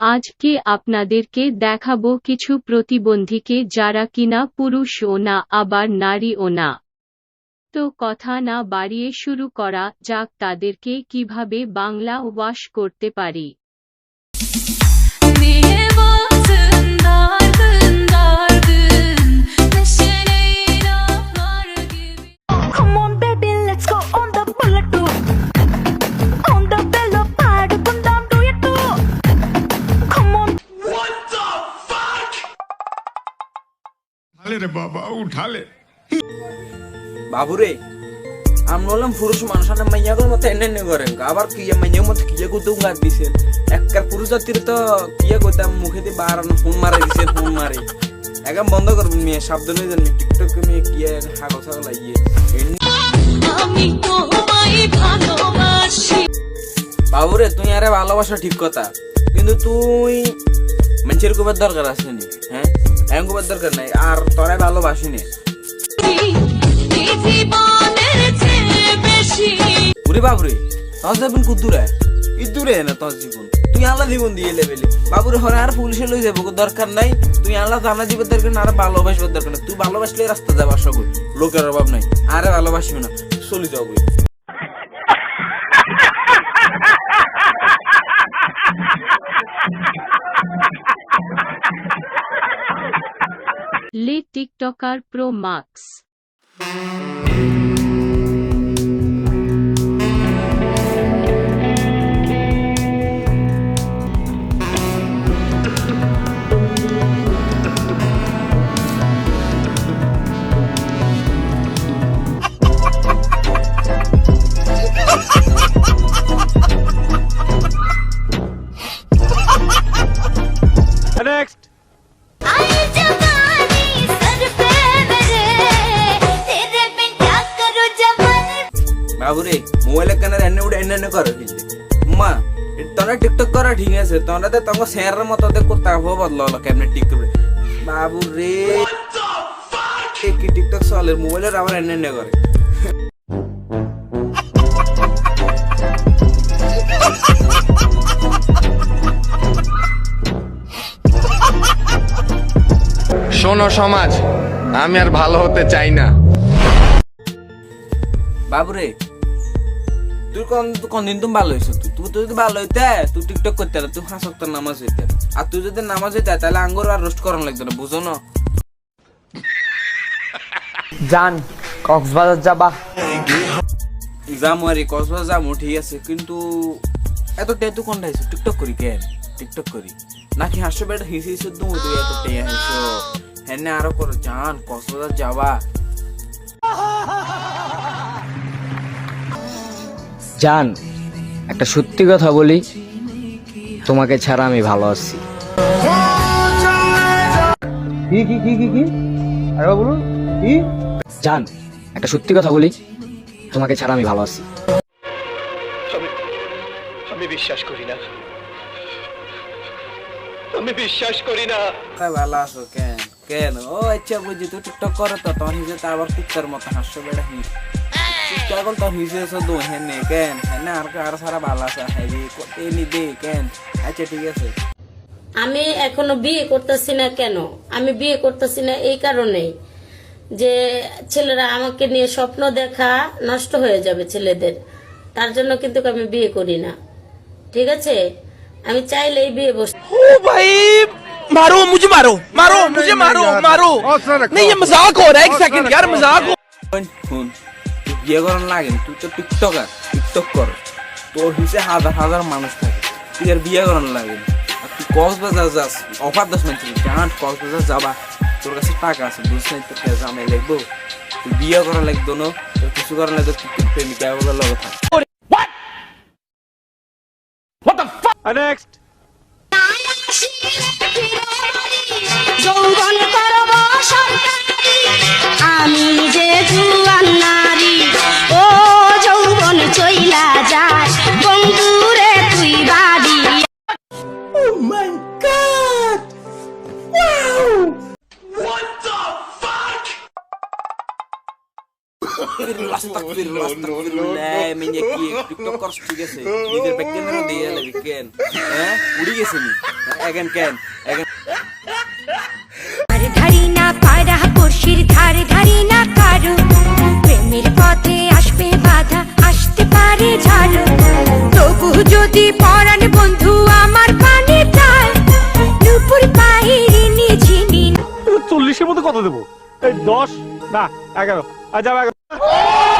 আজকে আপনাদেরকে দেখাবো কিছু প্রতিবন্ধীকে যারা কিনা পুরুষও না, আবার নারীও না। তো কথা না বাড়িয়ে শুরু করা যাক তাদেরকে কীভাবে বাংলা ওয়াশ করতে পারি। উঠালে রে বাবা উঠালে। বাবুরে আমি বললাম পুরুষ মানুষ না মতো এনে এনে করে আবার কি মতো পুরুষ জাতির তো মুখে দিয়ে বাড়ানো ফোন মারে ফোন মারে। একদম বন্ধ মেয়ে জানি টিকটক মেয়ে ছাগল আমি তোমায় ভালোবাসি। বাবুরে তুই আরে ভালোবাসা ঠিক কথা কিন্তু তুই মানুষের খুব দরকার আসেনি হ্যাঁ? কুবার দরকার নাই। আর তোরাই ভালোবাসি নে উরে বাবুরে, তোর জীবন কুদুরে ইদুরে না তোর জীবন। তুই আল্লাহ জীবন দিয়ে লেবেলে বাবুরে, হরে, আর পুলিশে লই যাব দরকার নাই। তুই আল্লাহ জানা দিবার দরকার না আর ভালোবাসবার দরকার নাই। তুই ভালোবাসলে রাস্তা যাবার সগুল লোকের অভাব নাই। আরে ভালোবাসিবি না। চলে যাও লে টিকটকার প্রো মাক্স। বাবুরে মোবাইলে কেন এনে উঠে এনে এনে করে মা তোরা টিকটক করা ঠিক আছে তোরা তো তোমার স্যারের মতো দে করতে হবে বদলা হলো কেমনে টিকটক বাবু রে কি টিকটক চলে মোবাইলের আবার এনে এনে করে শোনো সমাজ আমি আর ভালো হতে চাই না। বাবুরে তুই কোন কোন দিন তুমি ভালো হয়েছো তুই তুই যদি ভালো হইতে তুই টিকটক করতে না তুই হাস তোর নামাজ হইতে আর তুই যদি নামাজ হইতে তাহলে আঙ্গুর আর রোস্ট করানো লাগতো না বুঝো না? যান কক্সবাজার যাবা। যামু আরে কক্সবাজার যামু ঠিক আছে কিন্তু এত টেয়া তুই কোনটা হয়েছো টিকটক করি কেন টিকটক করি নাকি হাসো বেটা হিসে হিসে তুমি তুই এত হয়েছো হ্যাঁ আরও করো যান কক্সবাজার যাবা। যান একটা সত্যি কথা বলি তোমাকে ছাড়া আমি ভালো আছি। কি কি কি কি কি? আরে বলুন কি? যান একটা সত্যি কথা বলি তোমাকে ছাড়া আমি ভালো আছি। আমি বিশ্বাস করি না। আমি বিশ্বাস করি না। তাই ভালো আছো কেন? কেন? ও আচ্ছা বুঝি তুই টিকটক করে তো তখন হিসেবে তো আবার কুত্তার মতো হাসছো বেটা। হি টিকটক তো হিসেবে তো দো হেনে কেন হেনে আর আর সারা ভালো আছে হাইবি করতে নি দে কেন আচ্ছা ঠিক আছে আমি এখনো বিয়ে করতেছি না কেন আমি বিয়ে করতেছি না এই কারণেই যে ছেলেরা আমাকে নিয়ে স্বপ্ন দেখা নষ্ট হয়ে যাবে ছেলেদের তার জন্য কিন্তু আমি বিয়ে করি না ঠিক আছে আমি চাইলেই বিয়ে বস मारो मुझे मारो मारो मुझे मारो मारो नहीं ये मजाक हो रहा है एक सेकंड यार मजाक हो শোন, শুন তুই বিয়ে করার লাগে তুই তো টিকটকার টিকটক কর। তোর হিসেবে হাজার হাজার মানুষ থাকে তুই আর বিয়ে করার লাগে আর তুই কক্সবাজার যাস অফার দাস মানে তুই জান কক্সবাজার যাবা তোর কাছে টাকা আছে বুঝছ নাই তোর কাছে আমি লাগবো। তুই বিয়ে করা লাগতো না তোর কিছু করা লাগতো তুই প্রেমিকা বলে লগে থাক। আমি যে আস্তাগফিরুল্লাহ, আস্তাগফিরুল্লাহ, আস্তাগফিরুল্লাহ। মেয়ে কি টিকটক করছ ঠিক আছে নিজের ব্যাগ ক্যামেরা দিয়ে লাগি কেন হ্যাঁ উড়ি গেছে নি এগেন কেন এগেন আর ধারি না পায়রা পড়শির ধারে ধারি না কারও প্রেমের পথে আসবে বাধা আসতে পারে ঝাড়ো তবু যদি পরাণ বন্ধু আমার কানে চায় নুপুর পাহিরি নিঝিনি চল্লিশের মধ্যে কত দেবো? এই দশ না এগারো। আচ্ছা, আর যাও